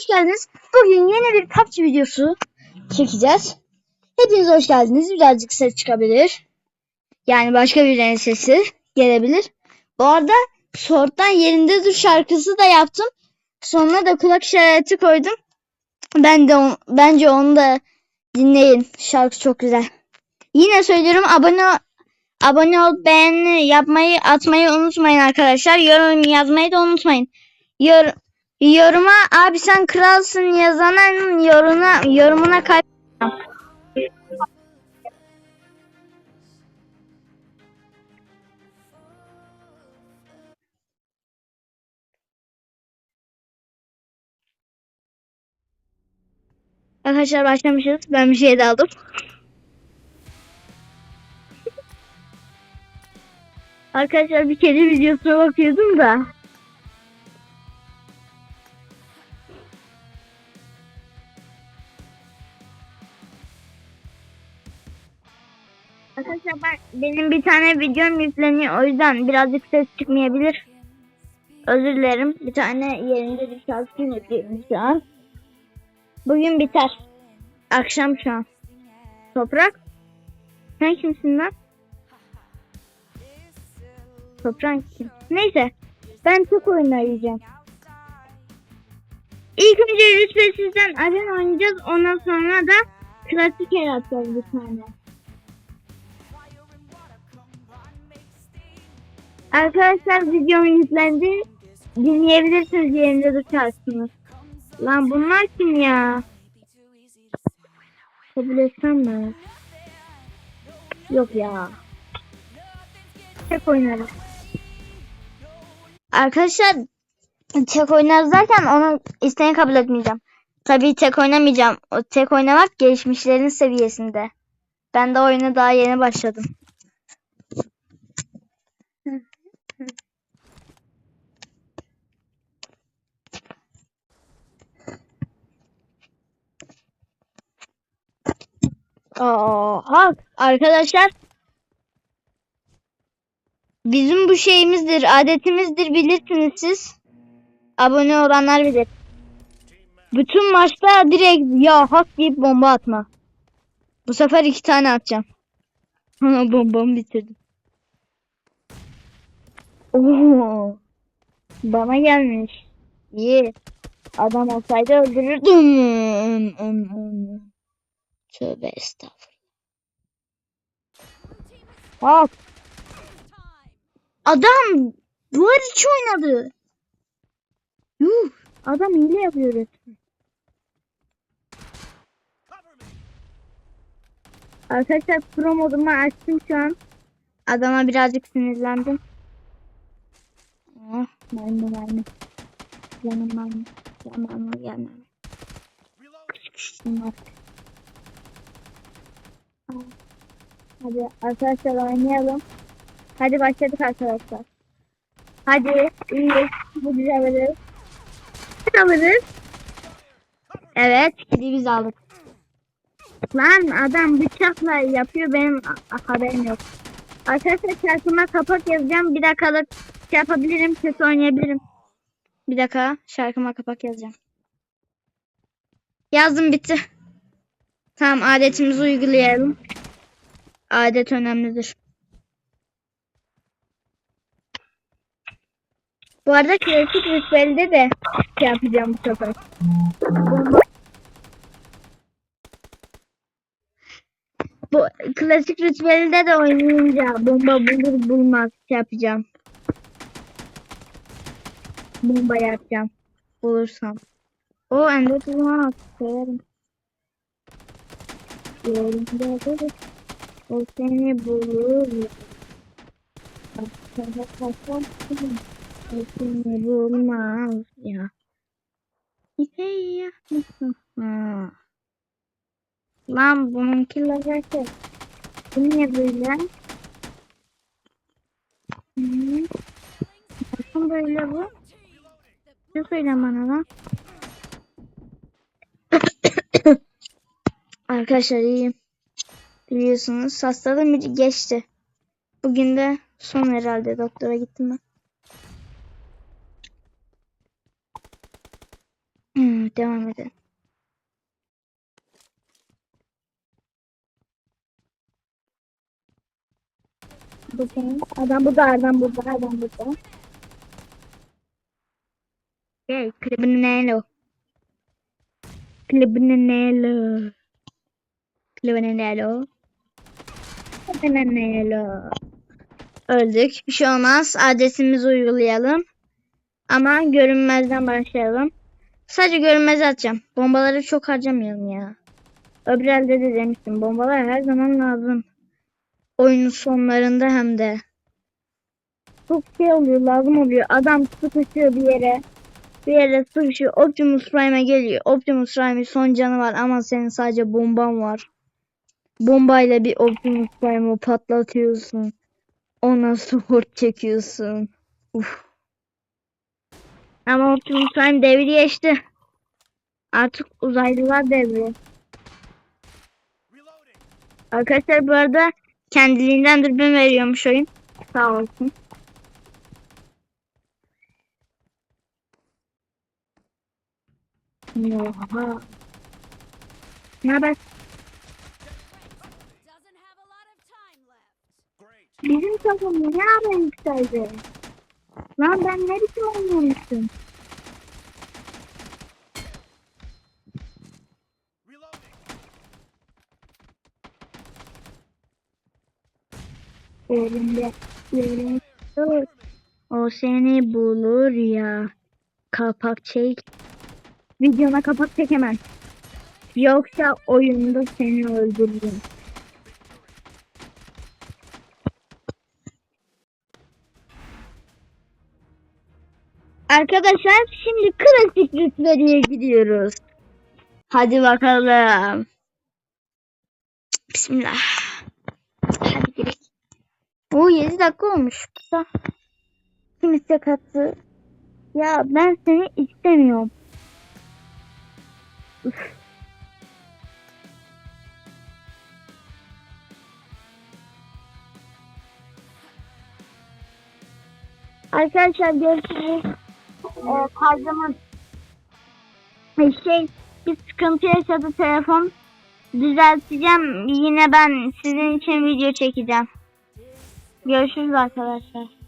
hoş geldiniz. Bugün yeni bir PUBG videosu çekeceğiz. Hepiniz hoş geldiniz. Birazcık ses çıkabilir. Yani başka birinin sesi gelebilir. Bu arada Sword'dan Yerinde Dur şarkısı da yaptım. Sonuna da kulak işareti koydum. Ben de on- bence onu da dinleyin. Şarkı çok güzel. Yine söylüyorum abone abone ol, beğeni yapmayı, atmayı unutmayın arkadaşlar. Yorum yazmayı da unutmayın. Yor yoruma abi sen kralsın yazanın yorumuna yorumuna kalp Arkadaşlar başlamışız. Ben bir şey de aldım. Arkadaşlar bir kedi videosuna bakıyordum da. Arkadaşlar ben, benim bir tane videom yükleniyor. O yüzden birazcık ses çıkmayabilir. Özür dilerim. Bir tane yerinde bir şarkı yüklüyorum şu an. Bugün biter. Akşam şu an. Toprak. Sen kimsin lan? Toprak kim? Neyse. Ben çok oyun arayacağım. İlk önce rütbesizden arena oynayacağız. Ondan sonra da klasik yer atacağız bir tane. Arkadaşlar videom yüklendi. Dinleyebilirsiniz yerinde tutarsınız. Lan bunlar kim ya? Kabul etsem mi? Yok ya. Tek oynarız. Arkadaşlar tek oynarız derken onun isteğini kabul etmeyeceğim. Tabii tek oynamayacağım. O tek oynamak gelişmişlerin seviyesinde. Ben de oyuna daha yeni başladım. Aa, arkadaşlar bizim bu şeyimizdir, adetimizdir bilirsiniz siz. Abone olanlar bilir. Bütün maçta direkt ya hak deyip bomba atma. Bu sefer iki tane atacağım. Bombamı bitirdim. Oo, bana gelmiş. İyi. Adam olsaydı öldürürdüm. Tövbe estağfurullah. Hop. Adam duvar içi oynadı. Yuh. Adam hile yapıyor resmen. Arkadaşlar pro modumu açtım şu an. Adama birazcık sinirlendim. Ah, mermi mermi. Yanım mermi. Yanım yanım. Şunlar. Hadi arkadaşlar oynayalım. Hadi başladık arkadaşlar. Hadi iyi. Bu güzel alırız. Alırız. Evet. Kili biz aldık. Lan adam bıçakla yapıyor benim haberim yok. Arkadaşlar şarkıma kapak yazacağım. Bir dakikalık şey yapabilirim. Kötü oynayabilirim. Bir dakika şarkıma kapak yazacağım. Yazdım bitti. Tamam adetimizi uygulayalım. Adet önemlidir. Bu arada klasik rütbelde de şey yapacağım bu sefer. Bu klasik rütbelde de oynayınca bomba bulur bulmaz şey yapacağım. Bomba yapacağım. Bulursam. O ender tuzuna severim. Yerinde durur. O seni bulur. O seni bulmaz ya. İpeyi yapmışsın. Ha. Lan bununki lazer. Bu niye böyle? Hı. Nasıl böyle bu? Ne söyle bana lan? Arkadaşlar iyiyim. Biliyorsunuz hastalığım geçti. Bugün de son herhalde doktora gittim ben. Hmm, devam edelim. Bakın adam burada adam burada adam burada. Hey criminalo. Criminalo. Criminalo. Criminalo. Öldük. Bir şey olmaz. Adresimizi uygulayalım. Ama görünmezden başlayalım. Sadece görünmez atacağım. Bombaları çok harcamayalım ya. Öbür elde de demiştim. Bombalar her zaman lazım. Oyunun sonlarında hem de. Çok şey oluyor lazım oluyor. Adam sıkışıyor bir yere. Bir yere sıkışıyor. Optimus Prime'e geliyor. Optimus Prime'in son canı var ama senin sadece bomban var. Bombayla bir Optimus Prime'ı patlatıyorsun. Ona support çekiyorsun. Uf. Ama Optimus Prime devri geçti. Artık uzaylılar devri. Arkadaşlar bu arada kendiliğinden dürbün veriyormuş oyun. Sağ olsun. Oha. Ne haber? Takım ne ara yükseldi? Lan ben ne biçim oynuyormuşum? Elimde yerim dur. O seni bulur ya. Kapak çek. Videona kapak çekemem. Yoksa oyunda seni öldürürüm. Arkadaşlar şimdi klasik rütbeliğe gidiyoruz. Hadi bakalım. Bismillah. Hadi gidelim. O 7 dakika olmuş. Kısa. Kim istek attı? Ya ben seni istemiyorum. Üf. Arkadaşlar görüşürüz. Ee, kazımın şey bir sıkıntı yaşadı telefon. Düzelteceğim. Yine ben sizin için video çekeceğim. Görüşürüz arkadaşlar.